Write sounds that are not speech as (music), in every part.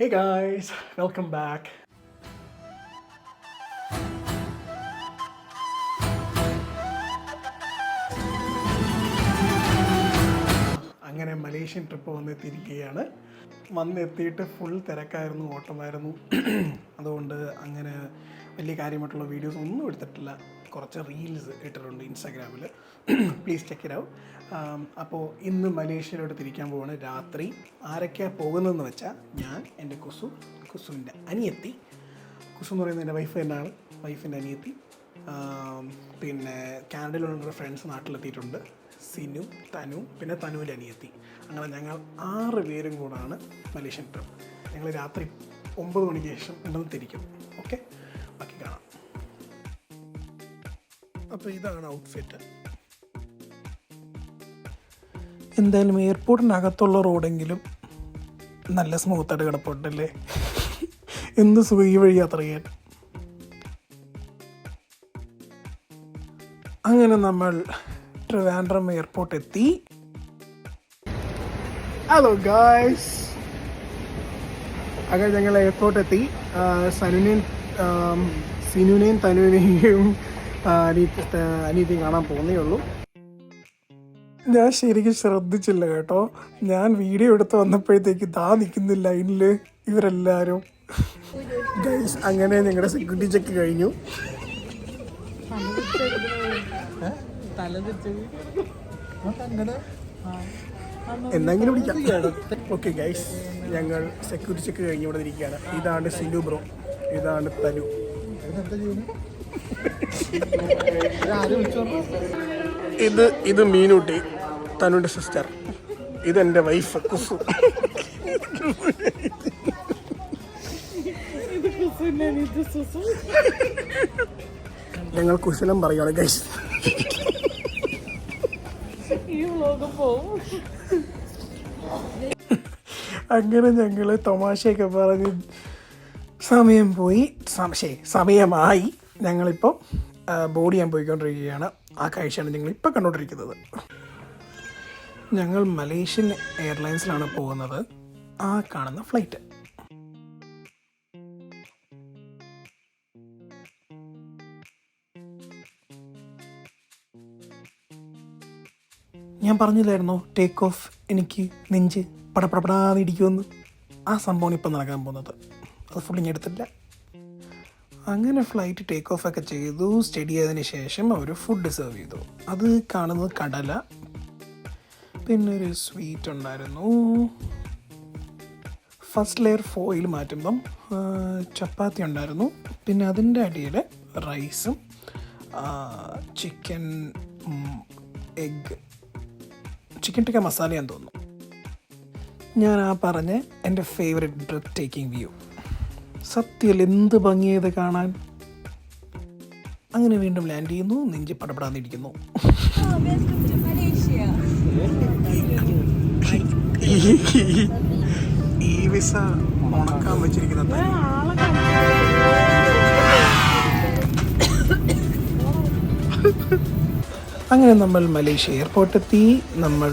Hey guys, (laughs) welcome back. അങ്ങനെ Malaysian trip വന്നെത്തിയിരിക്കുകയാണ്. വന്നെത്തിയിട്ട് ഫുൾ തിരക്കായിരുന്നു ഓട്ടമായിരുന്നു. (clears throat) അതുകൊണ്ട് അങ്ങനെ വലിയ കാര്യമായിട്ടുള്ള വീഡിയോസ് ഒന്നും എടുത്തിട്ടില്ല. കുറച്ച് റീൽസ് ഇട്ടിട്ടുണ്ട് ഇൻസ്റ്റാഗ്രാമിൽ പ്ലീസ് ചെക്ക് ഇറ്റ് ഔട്ട് അപ്പോൾ ഇന്ന് മലേഷ്യയിലോട്ട് തിരിക്കാൻ പോവാണ് രാത്രി. ആരൊക്കെയാണ് പോകുന്നതെന്ന് വെച്ചാൽ ഞാൻ എന്റെ കുസു കുസുവിന്റെ അനിയത്തി. കുസു എന്ന് പറയുന്നത് എന്റെ വൈഫ് തന്നെയാണ് വൈഫിന്റെ അനിയത്തി. പിന്നെ കാനഡയിലുള്ള ഫ്രണ്ട്സ് നാട്ടിലെത്തിയിട്ടുണ്ട്. സിനു തനു പിന്നെ തനുവിന്റെ അനിയത്തി. അങ്ങനെ ഞങ്ങൾ ആറ് പേരും കൂടാണ് മലേഷ്യൻ ട്രിപ്പ് ഞങ്ങൾ രാത്രി ഒമ്പത് മണിക്ക് ശേഷം ഉണ്ടെന്ന് തിരിക്കും. ഓക്കെ അപ്പോൾ ഇതാണ് ഔട്ട്ഫിറ്റ് എന്തായാലും എയർപോർട്ടിനകത്തുള്ള റോഡെങ്കിലും നല്ല സ്മൂത്തായിട്ട് കിടപ്പുണ്ടല്ലേ? എന്ത് സുഖം ഈ വഴി യാത്ര ചെയ്യാൻ. അങ്ങനെ നമ്മൾ ട്രിവാൻഡ്രം എയർപോർട്ട് എത്തി. ഹലോ ഗായ്സ് അങ്ങനെ ഞങ്ങൾ എയർപോർട്ട് എത്തി. സനുനെയും സനുവിനെയും തനുവിനെയും അനിയത്തിയും കാണാൻ പോകുന്നേ ഉള്ളൂ. ഞാൻ ശരിക്കും ശ്രദ്ധിച്ചില്ല കേട്ടോ. ഞാൻ വീഡിയോ എടുത്ത് വന്നപ്പോഴത്തേക്ക് ദാ നിൽക്കുന്ന ലൈനിൽ ഇവരെല്ലാവരും ഗൈസ് അങ്ങനെ ഞങ്ങളുടെ സെക്യൂരിറ്റി ചെക്ക് കഴിഞ്ഞു. എന്തെങ്കിലും പിടിക്കാം ഓക്കെ ഗൈസ് ഞങ്ങൾ സെക്യൂരിറ്റി ചെക്ക് കഴിഞ്ഞ് ഇവിടെ ഇരിക്കുകയാണ്. ഇതാണ് സിലു ബ്രോ. ഇതാണ് തനു. ഇത് ഇത് മീനൂട്ടി തനുവിന്റെ സിസ്റ്റർ ഇതെന്റെ വൈഫ് കുസു. ഞങ്ങൾ കുശലം പറയുകയാണ് ഗൈസ് അങ്ങനെ ഞങ്ങൾ തമാശയൊക്കെ പറഞ്ഞ് സമയം പോയി. സംശയ സമയമായി. ഞങ്ങളിപ്പോൾ ബോഡി ചെയ്യാൻ പോയിക്കൊണ്ടിരിക്കുകയാണ്. ആ കാഴ്ചയാണ് നിങ്ങൾ ഇപ്പോൾ കണ്ടുകൊണ്ടിരിക്കുന്നത്. ഞങ്ങൾ മലേഷ്യൻ എയർലൈൻസിലാണ് പോകുന്നത്. ആ കാണുന്ന ഫ്ലൈറ്റ് ഞാൻ പറഞ്ഞില്ലായിരുന്നോ ടേക്ക് ഓഫ് എനിക്ക് നെഞ്ച് പടപടപടാന്നിടിക്കുമെന്ന് ആ സംഭവമാണ് ഇപ്പം നടക്കാൻ പോകുന്നത്. അത് ഫുള്ളി ഞാൻ എടുത്തില്ല അങ്ങനെ ഫ്ലൈറ്റ് ടേക്ക് ഓഫ് ഒക്കെ ചെയ്തു സ്റ്റഡി ആയതിനു ശേഷം അവർ ഫുഡ് സെർവ് ചെയ്തു. അത് കാണുന്നത് കടല. പിന്നെ ഒരു സ്വീറ്റ് ഉണ്ടായിരുന്നു. ഫസ്റ്റ് ലെയർ ഫോയിൽ മാറ്റുമ്പം ചപ്പാത്തി ഉണ്ടായിരുന്നു. പിന്നെ അതിന്റെ അടിയിൽ റൈസും ചിക്കൻ എഗ് ചിക്കൻ ടിക്ക മസാലയാന്ന് തോന്നുന്നു. ഞാൻ ആ പറഞ്ഞ എന്റെ ഫേവറേറ്റ് ബ്രത്ത് ടേക്കിംഗ് വ്യൂ സത്യത്തിൽ എന്ത് ഭംഗിയത് കാണാൻ? അങ്ങനെ വീണ്ടും ലാൻഡ് ചെയ്യുന്നു. നെഞ്ചി പടപടാന്നിരിക്കുന്നു. ഈ വിസ ഉണക്കാൻ വെച്ചിരിക്കുന്ന. അങ്ങനെ നമ്മൾ മലേഷ്യ എയർപോർട്ട് എത്തി. നമ്മൾ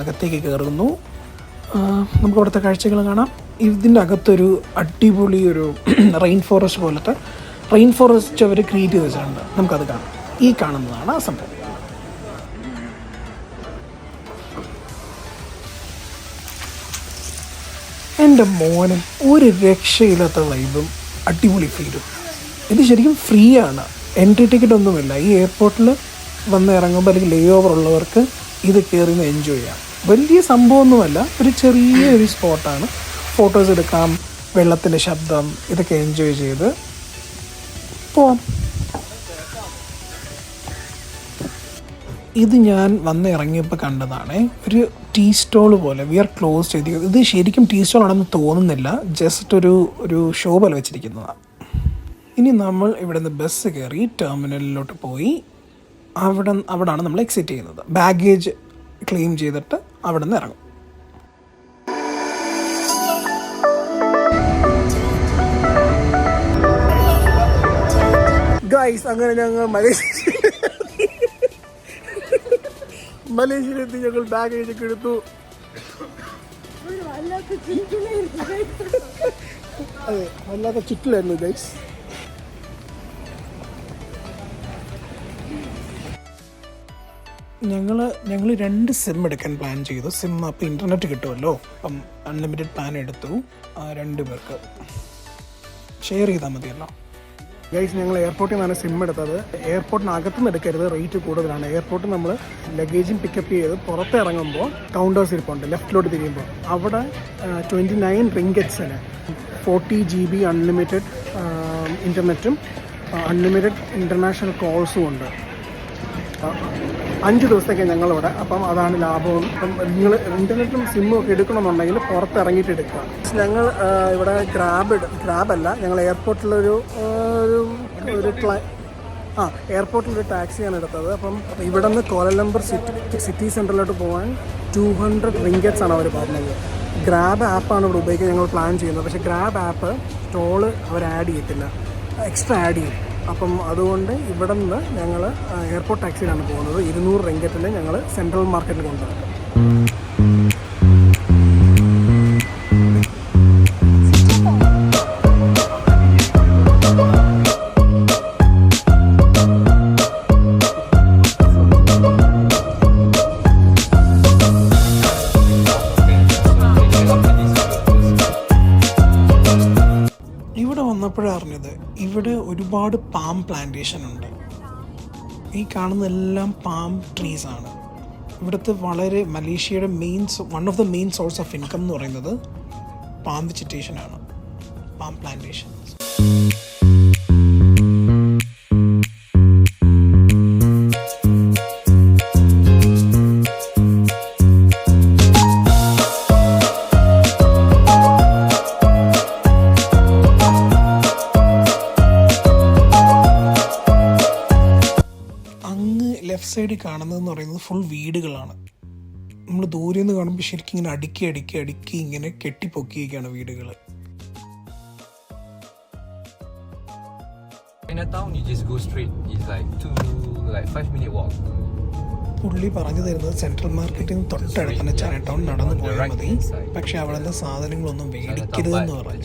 അകത്തേക്ക് കയറുന്നു നമുക്ക് അവിടുത്തെ കാഴ്ചകൾ കാണാം. ഇതിന്റെ അകത്തൊരു അടിപൊളി ഒരു (clears throat) റെയിൻ ഫോറസ്റ്റ് പോലത്തെ റെയിൻ ഫോറസ്റ്റ് അവർ ക്രിയേറ്റ് ചെയ്ത് വെച്ചിട്ടുണ്ട്. നമുക്കത് കാണാം. ഈ കാണുന്നതാണ് ആ സംഭവം. എന്റെ മോനെ ഒരു രക്ഷയില്ലാത്ത വൈബും അടിപൊളി ഫീലും ഇത് ശരിക്കും ഫ്രീ ആണ്. എൻട്രി ടിക്കറ്റ് ഒന്നുമില്ല. ഈ എയർപോർട്ടിൽ വന്ന് ഇറങ്ങുമ്പോൾ അല്ലെങ്കിൽ ലേ ഓവർ ഉള്ളവർക്ക് ഇത് കയറി എൻജോയ് ചെയ്യാം. വലിയ സംഭവമൊന്നുമല്ല. ഒരു ചെറിയ ഒരു സ്പോട്ടാണ് ഫോട്ടോസ് എടുക്കാം വെള്ളത്തിന്റെ ശബ്ദം ഇതൊക്കെ എൻജോയ് ചെയ്ത് പോവാം. ഇത് ഞാൻ വന്ന് ഇറങ്ങിയപ്പോൾ കണ്ടതാണ് ഒരു ടീ സ്റ്റോൾ പോലെ വി ആർ ക്ലോസ് ചെയ്തിരിക്കുന്നത് ഇത് ശരിക്കും ടീ സ്റ്റോൾ ആണെന്ന് തോന്നുന്നില്ല ജസ്റ്റ് ഒരു ഒരു ഷോ പോലെ വെച്ചിരിക്കുന്നതാണ് ഇനി നമ്മൾ ഇവിടെ നിന്ന് ബസ് കയറി ടെർമിനലിലോട്ട് പോയി അവിടെ അവിടാണ് നമ്മൾ എക്സിറ്റ് ചെയ്യുന്നത്. ബാഗേജ് ക്ലെയിം ചെയ്തിട്ട് അവിടെ നിന്ന് ഇറങ്ങും. ഗൈസ് അങ്ങനെ ഞങ്ങൾ മലേഷ്യ മലേഷ്യയിലെത്തി ഞങ്ങൾ ബാഗേജ് ഒക്കെ എടുത്തു അതെ വല്ലാത്ത ചുറ്റിലായിരുന്നു ഗൈസ് ഞങ്ങൾ ഞങ്ങൾ രണ്ട് സിം എടുക്കാൻ പ്ലാൻ ചെയ്തു. സിം അപ്പോൾ ഇന്റർനെറ്റ് കിട്ടുമല്ലോ അപ്പം അൺലിമിറ്റഡ് പ്ലാൻ എടുത്തു. രണ്ട് പേർക്ക് ഷെയർ ചെയ്താൽ മതിയല്ലോ. ഗൈസ് ഞങ്ങൾ എയർപോർട്ടിൽ നിന്നാണ് സിം എടുത്തത്. എയർപോർട്ടിനകത്ത് നിന്ന് എടുക്കരുത് റേറ്റ് കൂടുതലാണ്. എയർപോർട്ടിൽ നമ്മൾ ലഗേജും പിക്കപ്പ് ചെയ്ത് പുറത്ത് ഇറങ്ങുമ്പോൾ കൗണ്ടേഴ്സ് ഇരിപ്പുണ്ട്. ലെഫ്റ്റിലോട്ട് തിരിയുമ്പോൾ അവിടെ ട്വന്റി നയൻ റിങ്കറ്റ്സിന് ഫോർട്ടി ജി ബി അൺലിമിറ്റഡ് ഇന്റർനെറ്റും അൺലിമിറ്റഡ് ഇന്റർനാഷണൽ കോൾസും ഉണ്ട്. അഞ്ച് ദിവസത്തേക്ക് ഞങ്ങളിവിടെ. അപ്പം അതാണ് ലാഭവും. അപ്പം നിങ്ങൾ ഇന്റർനെറ്റും സിമ്മും ഒക്കെ എടുക്കണമെന്നുണ്ടെങ്കിൽ പുറത്തിറങ്ങിയിട്ട് എടുക്കുക. ഞങ്ങൾ ഇവിടെ ഗ്രാബ് ഗ്രാബല്ല ഞങ്ങൾ എയർപോർട്ടിലൊരു ഒരു ഒരു ക്ലൈ ആ എയർപോർട്ടിലൊരു ടാക്സിയാണ് എടുത്തത്. അപ്പം ഇവിടെ നിന്ന് കോലനമ്പർ സിറ്റി സിറ്റി സെന്ററിലോട്ട് പോകാൻ ടു ഹൺഡ്രഡ് റിങ്കറ്റ്സ് ആണ് അവർ പറഞ്ഞത് ഗ്രാബ് ആപ്പാണ് ഇവിടെ ഉപയോഗിക്കാൻ ഞങ്ങൾ പ്ലാൻ ചെയ്യുന്നത്. പക്ഷേ ഗ്രാബ് ആപ്പ് ടോൾ അവർ ആഡ് ചെയ്യത്തില്ല. എക്സ്ട്രാ ആഡ് ചെയ്യും. അപ്പം അതുകൊണ്ട് ഇവിടെ നിന്ന് ഞങ്ങൾ എയർപോർട്ട് ടാക്സിയിലാണ് പോകുന്നത്. ഇരുന്നൂറ് റിങ്കറ്റിൽ ഞങ്ങൾ സെൻട്രൽ മാർക്കറ്റിൽ കൊണ്ടുവരും. പാം പ്ലാന്റേഷൻ ഉണ്ട്. ഈ കാണുന്നതെല്ലാം പാം ട്രീസ് ആണ്. ഇവിടുത്തെ വളരെ മലേഷ്യയുടെ main one of the main source of income എന്ന് പറയുന്നത് പാം വെജിറ്റേഷൻ ആണ്. പാം പ്ലാന്റേഷൻ കാണുന്നതെന്ന് പറയുന്നത് ഫുൾ വീടുകളാണ്. നമ്മൾ ദൂരെ നിന്ന് കാണുമ്പോൾ ശരിക്കും ഇങ്ങനെ അടുക്കി അടുക്കി അടുക്കി ഇങ്ങനെ കെട്ടിപ്പൊക്കിയൊക്കെയാണ് വീടുകൾ. പുള്ളി പറഞ്ഞു തരുന്നത് സെൻട്രൽ മാർക്കറ്റിൽ നിന്ന് തൊട്ടടുത്താണ് ചൈന ടൗൺ നടന്നു പോയാൽ മതി. പക്ഷെ അവിടെ നിന്ന് സാധനങ്ങളൊന്നും എനി മേടിക്കരുതെന്ന് പറഞ്ഞു.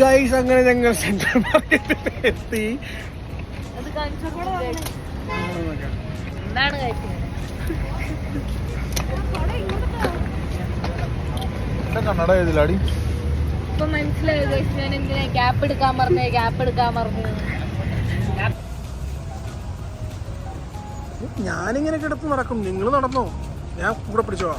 ഗൈസ് അങ്ങനെ ഞങ്ങൾ സെൻട്രൽ മാർക്കറ്റിൽ എത്തി. കണ്ണട എഴുതില്ലാടി ഇപ്പൊ മനസ്സിലായി guys, ഞാൻ എന്തിനാ ഗ്യാപ്പ് എടുക്കാൻ പറഞ്ഞേ ഗ്യാപ്പ് എടുക്കാൻ പറഞ്ഞു ഞാനിങ്ങനെ കിടത്ത് നടക്കും നിങ്ങൾ നടന്നോ? ഞാൻ കൂടെ പിടിച്ചോ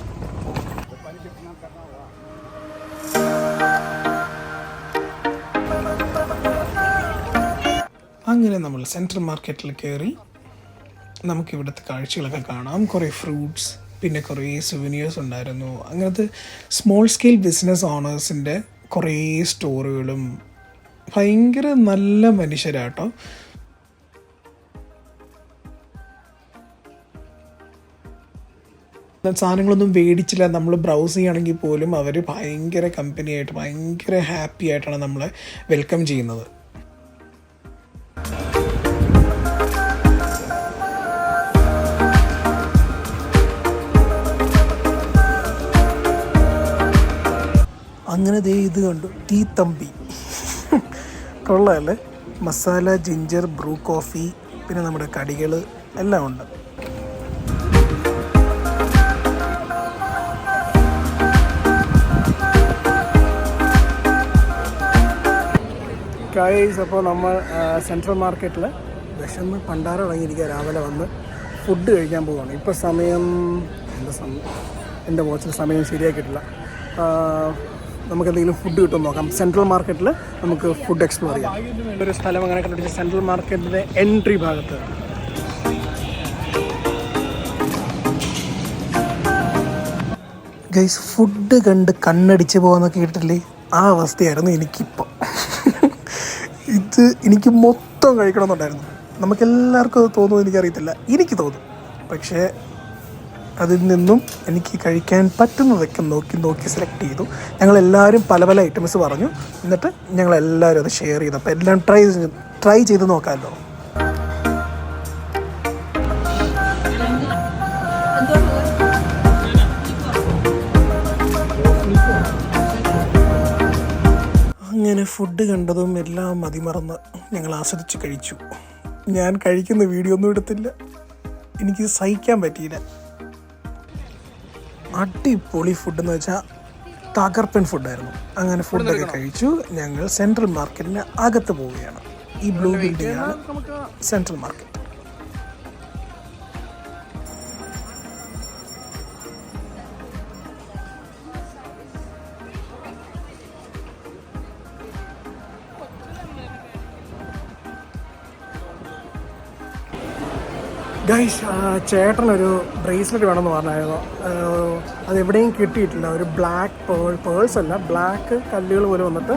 നമ്മൾ സെൻട്രൽ മാർക്കറ്റിൽ കയറി നമുക്ക് ഇവിടുത്തെ കാഴ്ചകളൊക്കെ കാണാം. കുറേ ഫ്രൂട്ട്സ് പിന്നെ കുറേ സുവനിയേഴ്സ് ഉണ്ടായിരുന്നു. അങ്ങനത്തെ സ്മോൾ സ്കെയിൽ ബിസിനസ് ഓണേഴ്സിന്റെ കുറേ സ്റ്റോറുകളും ഭയങ്കര നല്ല മനുഷ്യരാട്ടോ. സാധനങ്ങളൊന്നും മേടിച്ചില്ല. നമ്മൾ ബ്രൗസ് ചെയ്യുകയാണെങ്കിൽ പോലും അവർ ഭയങ്കര കമ്പനിയായിട്ട് ഭയങ്കര ഹാപ്പി ആയിട്ടാണ് നമ്മളെ വെൽക്കം ചെയ്യുന്നത്. അങ്ങനെ ദേ ഇത് കണ്ടു. ടീ തമ്പി. കൊള്ളാമല്ലേ മസാല ജിഞ്ചർ ബ്രൂ കോഫി പിന്നെ നമ്മുടെ കടികൾ എല്ലാം ഉണ്ട്. ഗൈസ് അപ്പോൾ നമ്മൾ സെൻട്രൽ മാർക്കറ്റിൽ വിശന്ന് പണ്ടാരം ഇറങ്ങിയിരിക്കുക. രാവിലെ വന്ന് ഫുഡ് കഴിക്കാൻ പോവുകയാണ് ഇപ്പോൾ സമയം എന്റെ സമയം? എന്റെ വാച്ചിൽ സമയം ശരിയാക്കിയിട്ടില്ല. നമുക്ക് എന്തെങ്കിലും ഫുഡ് കിട്ടും നോക്കാം സെൻട്രൽ മാർക്കറ്റിൽ നമുക്ക് ഫുഡ് എക്സ്പ്ലോർ ചെയ്യാം. ഒരു സ്ഥലം അങ്ങനെ കണ്ടുപിടിച്ച സെൻട്രൽ മാർക്കറ്റിന്റെ എൻട്രി ഭാഗത്ത്. ഗൈസ് ഫുഡ് കണ്ട് കണ്ണടിച്ച് പോകാമെന്നൊക്കെ കേട്ടിട്ടില്ലേ? ആ അവസ്ഥയായിരുന്നു എനിക്കിപ്പോൾ ഇത് എനിക്ക് മൊത്തം കഴിക്കണമെന്നുണ്ടായിരുന്നു. നമുക്കെല്ലാവർക്കും അത് തോന്നുമെന്ന് എനിക്കറിയത്തില്ല. എനിക്ക് തോന്നും. പക്ഷേ അതിൽ നിന്നും എനിക്ക് കഴിക്കാൻ പറ്റുന്നതൊക്കെ നോക്കി നോക്കി സെലക്ട് ചെയ്തു. ഞങ്ങളെല്ലാവരും പല പല ഐറ്റംസ് പറഞ്ഞു. എന്നിട്ട് ഞങ്ങളെല്ലാവരും അത് ഷെയർ ചെയ്തു. അപ്പോൾ എല്ലാം ട്രൈ ട്രൈ ചെയ്ത് നോക്കാമല്ലോ. അങ്ങനെ ഫുഡ് കണ്ടതും എല്ലാം മതിമറന്ന് ഞങ്ങൾ ആസ്വദിച്ച് കഴിച്ചു. ഞാൻ കഴിക്കുന്ന വീഡിയോ ഒന്നും എടുത്തില്ല. എനിക്ക് സഹിക്കാൻ പറ്റിയില്ല. അടിപൊളി ഫുഡ് എന്ന് വെച്ചാൽ തകർപ്പൻ ഫുഡായിരുന്നു അങ്ങനെ ഫുഡൊക്കെ കഴിച്ചു. ഞങ്ങൾ സെൻട്രൽ മാർക്കറ്റിന് അകത്ത് പോവുകയാണ്. ഈ ബ്ലൂ ബിൽഡിംഗ് ആണ് സെൻട്രൽ മാർക്കറ്റ് ഗൈസ് ചേട്ടനൊരു ബ്രേസ്ലെറ്റ് വേണമെന്ന് പറഞ്ഞായിരുന്നു. അതെവിടെയും കിട്ടിയിട്ടില്ല. ഒരു ബ്ലാക്ക് പേൾ പേഴ്സ് അല്ല ബ്ലാക്ക് കല്ലുകൾ പോലെ വന്നിട്ട്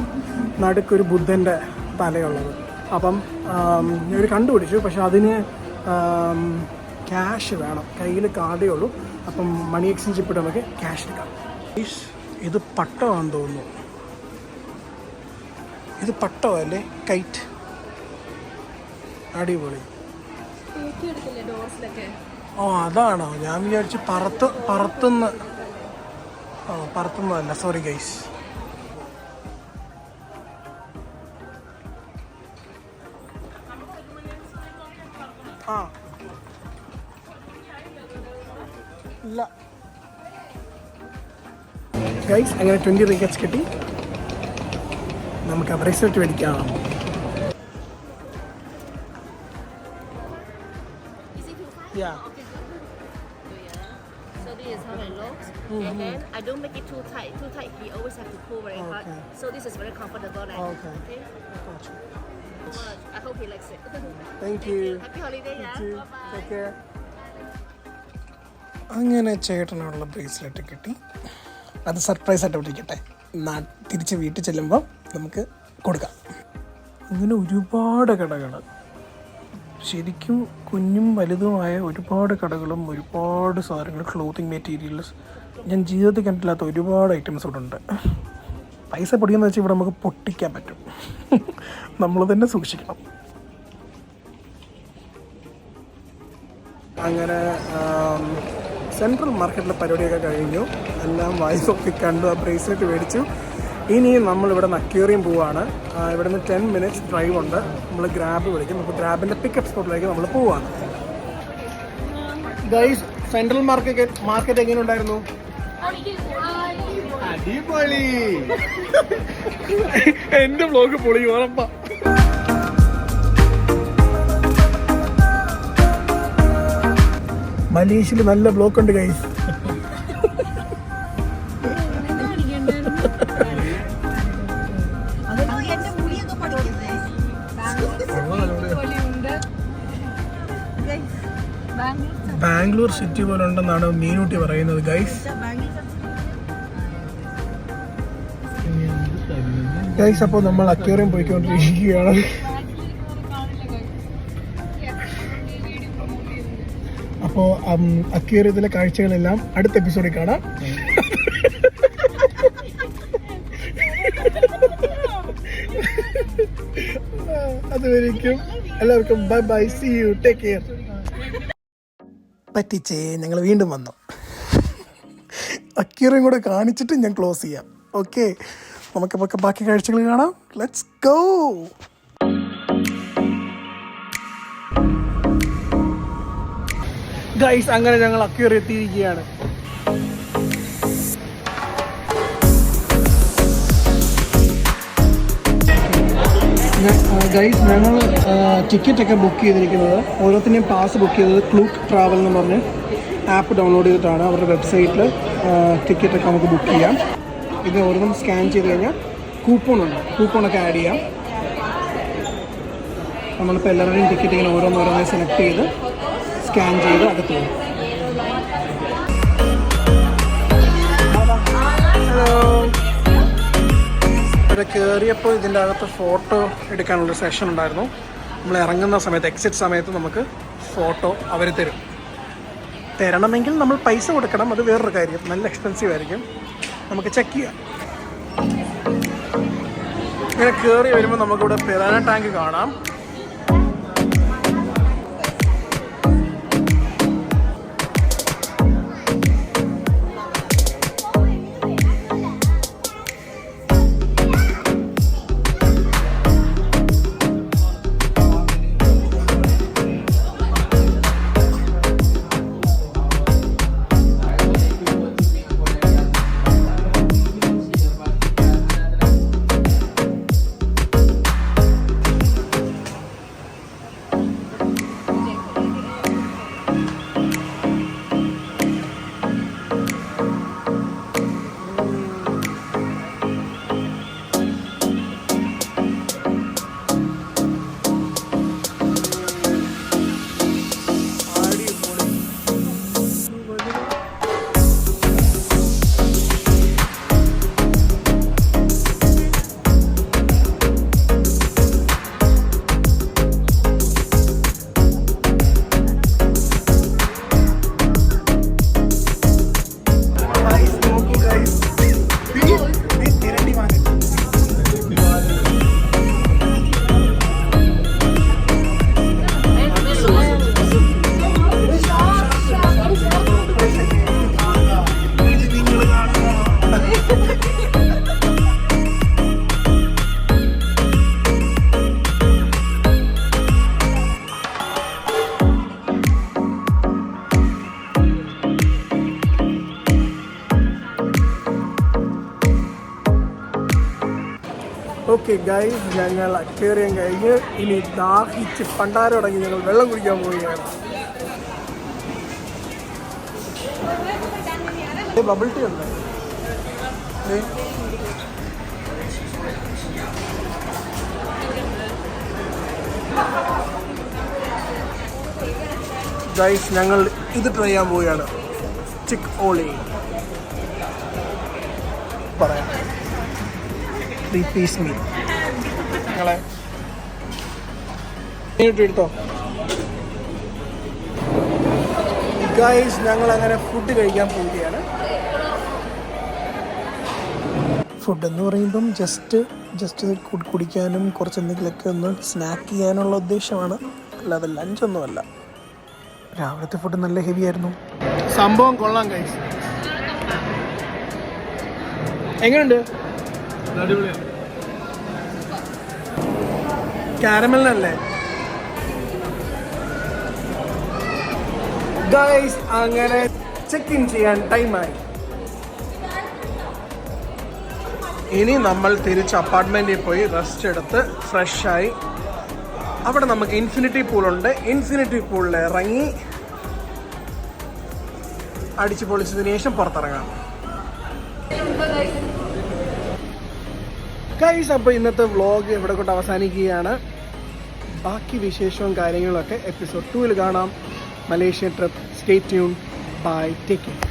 നടുക്കൊരു ബുദ്ധന്റെ തലയുള്ളത്. അപ്പം ഇവർ കണ്ടുപിടിച്ചു. പക്ഷെ അതിന് ക്യാഷ് വേണം. കയ്യിൽ കാർഡേ ഉള്ളൂ. അപ്പം മണി എക്സ്ചേഞ്ച് ഇപ്പോഴും നമുക്ക് ക്യാഷ് എടുക്കാം. ഗൈസ്, ഇത് പട്ടമാണെന്ന് തോന്നുന്നു. ഇത് പട്ടമല്ലേ? കൈറ്റ് അടിപൊളി. ഓ അതാണോ. ഞാൻ വിചാരിച്ചു പറത്ത് പറത്തുന്ന. ഓ പറത്തുന്നതല്ല. സോറി ഗൈസ് ആ. ഇല്ല. ഗൈസ് അങ്ങനെ ട്വന്റി റീക്കറ്റ്സ് കിട്ടി. നമുക്ക് ബ്രേസ്ലെറ്റ് മേടിക്കാം Yeah. So this is how it looks. And then I don't make it too tight. Too tight, he always have to pull very hard. Okay. So this is very comfortable. Like, Okay. okay. I hope he likes it. Thank you. Happy holiday, yeah. Bye-bye. അങ്ങനെ ചേട്ടനോടുള്ള bracelet കിട്ടി അത് surprise ആയിട്ട് വിളിക്കട്ടെ നാ തിരിച്ച് വീട്ടിൽ ചെല്ലുമ്പോൾ നമുക്ക് കൊടുക്കാം അങ്ങനെ ഒരുപാട് കടകൾ ശരിക്കും കുഞ്ഞും വലുതുമായ ഒരുപാട് കടകളും ഒരുപാട് സാധനങ്ങൾ ക്ലോത്തിങ് മെറ്റീരിയൽസ് ഞാൻ ജീവിതത്തിൽ കണ്ടില്ലാത്ത ഒരുപാട് ഐറ്റംസ് ഇവിടെ ഉണ്ട്. പൈസ പൊടിയെന്ന് വെച്ചാൽ ഇവിടെ നമുക്ക് പൊട്ടിക്കാൻ പറ്റും. നമ്മൾ തന്നെ സൂക്ഷിക്കണം. അങ്ങനെ സെൻട്രൽ മാർക്കറ്റിലെ പരിപാടിയൊക്കെ കഴിഞ്ഞു. എല്ലാം വായിച്ചൊക്കെ കണ്ടു ആ ബ്രേസ്ലെറ്റ് മേടിച്ചു. ഇനി നമ്മളിവിടെ നക്കേറിയും പോവാണ്. ഇവിടുന്ന് ടെൻ മിനിറ്റ്സ് ഡ്രൈവ് ഉണ്ട്. നമ്മൾ ഗ്രാബ് വിളിക്കും. നമുക്ക് ഗ്രാബിന്റെ പിക്കപ്പ് സ്പോട്ടിലേക്ക് നമ്മൾ പോവാണ്. ഗൈസ് സെൻട്രൽ മാർക്കറ്റ് മാർക്കറ്റ് എങ്ങനെ ഉണ്ടായിരുന്നു അടിപൊളി. (laughs) എന്റെ ബ്ലോഗ് പൊളി ഉറപ്പാ. മലേഷ്യയിൽ നല്ല ബ്ലോക്ക് ഉണ്ട് ഗൈസ് ബാംഗ്ലൂർ സിറ്റി പോലെ ഉണ്ടെന്നാണ് മീനൂട്ടി പറയുന്നത് ഗൈസ് ഗൈസ് അപ്പോൾ നമ്മൾ അക്വേറിയം പോയിക്കൊണ്ടിരിക്കുകയാണ്. അപ്പോ അക്വേറിയത്തിലെ കാഴ്ചകളെല്ലാം അടുത്ത എപ്പിസോഡിൽ കാണാം. (laughs) അതുവരേക്കും എല്ലാവർക്കും bye bye see you take care പറ്റിച്ചേ ഞങ്ങൾ വീണ്ടും വന്നു. അക്യൂറിയും കൂടെ കാണിച്ചിട്ട് ഞാൻ ക്ലോസ് ചെയ്യാം. ഓക്കെ നമുക്കപ്പോൾ ബാക്കി കാഴ്ചകൾ കാണാം. ലെറ്റ്സ് ഗോ ഗൈസ് അങ്ങനെ ഞങ്ങൾ അക്യൂർ എത്തിയിരിക്കുകയാണ്. ഗൈസ് ഞങ്ങൾ ടിക്കറ്റ് ഒക്കെ ബുക്ക് ചെയ്തിരിക്കുന്നത്. ഓരോത്തിന്റെയും പാസ് ബുക്ക് ചെയ്തത് ക്ലൂക്ക് ട്രാവൽ എന്ന് പറഞ്ഞ് ആപ്പ് ഡൗൺലോഡ് ചെയ്തിട്ടാണ് അവരുടെ വെബ്സൈറ്റിൽ ടിക്കറ്റൊക്കെ നമുക്ക് ബുക്ക് ചെയ്യാം. ഇത് ഓരോന്നും സ്കാൻ ചെയ്ത് കഴിഞ്ഞാൽ കൂപ്പണുണ്ട് കൂപ്പണൊക്കെ ആഡ് ചെയ്യാം. നമ്മളിപ്പോൾ എല്ലാവരുടെയും ടിക്കറ്റ് ഇങ്ങനെ ഓരോന്നോരോന്നായി സെലക്ട് ചെയ്ത് സ്കാൻ ചെയ്ത് അകത്ത് പോകും ഇവിടെ കയറിയപ്പോൾ ഇതിന്റെ അകത്ത് ഫോട്ടോ എടുക്കാനുള്ള സെഷൻ ഉണ്ടായിരുന്നു. നമ്മൾ ഇറങ്ങുന്ന സമയത്ത് എക്സിറ്റ് സമയത്ത് നമുക്ക് ഫോട്ടോ അവർ തരും. തരണമെങ്കിൽ നമ്മൾ പൈസ കൊടുക്കണം. അത് വേറൊരു കാര്യം. നല്ല എക്സ്പെൻസീവ് ആയിരിക്കും. നമുക്ക് ചെക്ക് ചെയ്യാം. ഇങ്ങനെ കയറി വരുമ്പോൾ നമുക്കിവിടെ പിറാന ടാങ്ക് കാണാം. ഗൈസ് ഞങ്ങൾ അക്വേറിയം കഴിഞ്ഞ് ഇനി ദാഹിച്ച് പണ്ടാരടങ്ങി ഞങ്ങൾ വെള്ളം കുടിക്കാൻ പോവുകയാണ്. ബബിൾ ടീ ഉണ്ട്. ഗൈസ് ഞങ്ങൾ ഇത് ട്രൈ ചെയ്യാൻ പോവുകയാണ്. ചിക്ക് ഓളി പറയാം. ത്രീ പീസ് മീൽ ഞങ്ങളെ എടുത്തോ ഗൈസ് ഞങ്ങൾ അങ്ങനെ ഫുഡ് കഴിക്കാൻ പോവുകയാണ്. ഫുഡ് എന്ന് പറയുമ്പം ജസ്റ്റ് ജസ്റ്റ് കുടിക്കാനും കുറച്ച് എന്തെങ്കിലുമൊക്കെ ഒന്ന് സ്നാക്ക് ചെയ്യാനുള്ള ഉദ്ദേശമാണ്. അല്ലാതെ ലഞ്ചൊന്നുമല്ല രാവിലത്തെ ഫുഡ് നല്ല ഹെവി ആയിരുന്നു. സംഭവം കൊള്ളാം കഴിച്ചു എങ്ങനെയുണ്ട് കാരമലിനല്ലേ ഗൈസ് അങ്ങനെ ചെക്ക് ഇൻ ചെയ്യാൻ ടൈമായി ഇനി നമ്മൾ തിരിച്ച് അപ്പാർട്ട്മെന്റിൽ പോയി റെസ്റ്റ് എടുത്ത് ഫ്രഷായി അവിടെ നമുക്ക് ഇൻഫിനിറ്റി പൂൾ ഉണ്ട്. ഇൻഫിനിറ്റി പൂളിൽ ഇറങ്ങി അടിച്ചു പൊളിച്ചതിന് ശേഷം പുറത്തിറങ്ങാം. കൈസ് അപ്പോൾ ഇന്നത്തെ വ്ളോഗ് ഇവിടെ കൊണ്ട് അവസാനിക്കുകയാണ്. ബാക്കി വിശേഷവും കാര്യങ്ങളൊക്കെ എപ്പിസോഡ് ടൂവിൽ കാണാം. Malaysia trip stay tune bye take care